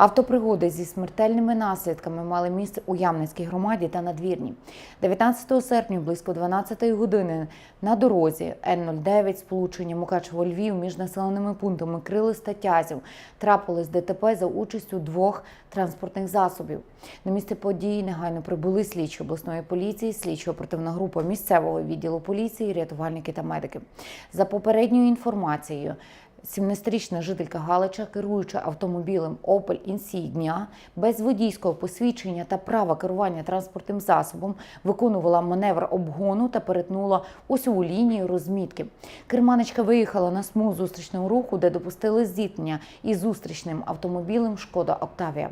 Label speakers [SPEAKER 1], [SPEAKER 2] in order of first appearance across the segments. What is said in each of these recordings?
[SPEAKER 1] Автопригоди зі смертельними наслідками мали місце у Ямницькій громаді та надвірні. 19 серпня близько 12 години на дорозі Н-09 сполучення Мукачево-Львів між населеними пунктами Крилис та Тязів трапилось ДТП за участю двох транспортних засобів. На місце події негайно прибули слідчі обласної поліції, слідчо-оперативна група місцевого відділу поліції, рятувальники та медики. За попередньою інформацією, 17-річна жителька Галича, керуючи автомобілем Opel Insignia, без водійського посвідчення та права керування транспортним засобом виконувала маневр обгону та перетнула осьову лінію розмітки. Керманичка виїхала на смугу зустрічного руху, де допустили зіткнення із зустрічним автомобілем Шкода Октавія.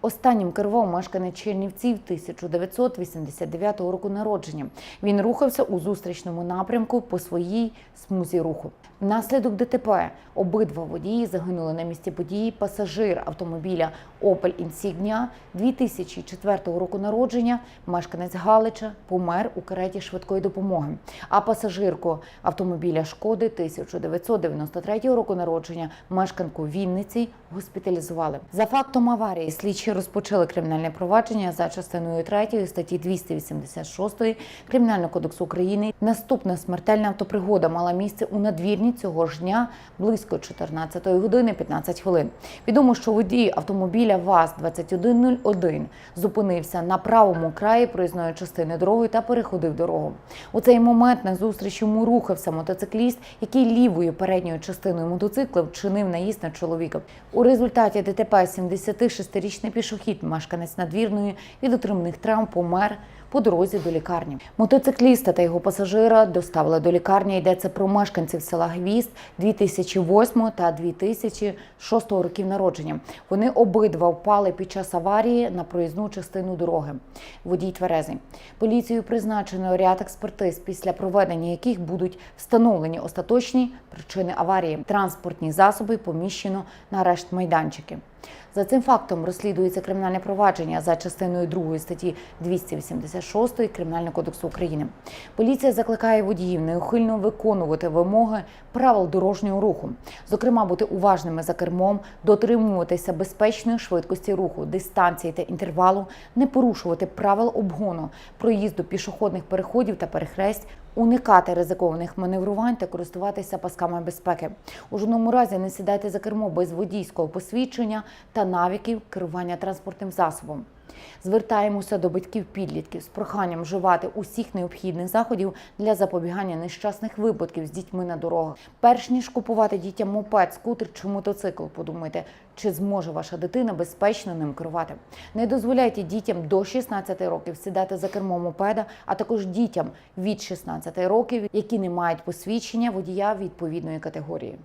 [SPEAKER 1] Останнім керував мешканець Чернівців 1989 року народження. Він рухався у зустрічному напрямку по своїй смузі руху. Внаслідок ДТП обидва водії загинули на місці події. Пасажир автомобіля Opel Insignia 2004 року народження, мешканець Галича, помер у кареті швидкої допомоги. А пасажирку автомобіля Шкоди 1993 року народження, мешканку Вінниці, госпіталізували. За фактом аварії слідчі розпочали кримінальне провадження за частиною 3 статті 286 Кримінального кодексу України. Наступна смертельна автопригода мала місце у надвірні цього ж дня близько 14 години 15 хвилин. Відомо, що водій автомобіля ВАЗ-2101 зупинився на правому краї проїзної частини дороги та переходив дорогу. У цей момент на зустріч йому рухався мотоцикліст, який лівою передньою частиною мотоцикла вчинив наїзд на чоловіка. У результаті ДТП 76-річний пішохід, мешканець надвірної від отриманих травм, помер по дорозі до лікарні. Мотоцикліста та його пасажира доставили до лікарні. Йдеться про мешканців села Гвізд 2008 та 2006 років народження. Вони обидва впали під час аварії на проїзну частину дороги. Водій тверезий. Поліцією призначено ряд експертиз, після проведення яких будуть встановлені остаточні причини аварії. Транспортні засоби поміщено на арешт майданчики. За цим фактом розслідується кримінальне провадження за частиною 2 статті 286 Кримінального кодексу України. Поліція закликає водіїв неухильно виконувати вимоги правил дорожнього руху, зокрема бути уважними за кермом, дотримуватися безпечної швидкості руху, дистанції та інтервалу, не порушувати правил обгону, проїзду пішохідних переходів та перехресть, уникати ризикованих маневрувань та користуватися пасками безпеки. У жодному разі не сідайте за кермо без водійського посвідчення та навиків керування транспортним засобом. Звертаємося до батьків підлітків з проханням вживати усіх необхідних заходів для запобігання нещасних випадків з дітьми на дорогах. Перш ніж купувати дітям мопед, скутер чи мотоцикл, подумайте, чи зможе ваша дитина безпечно ним керувати. Не дозволяйте дітям до 16 років сідати за кермо мопеда, а також дітям від 16 років, які не мають посвідчення водія відповідної категорії.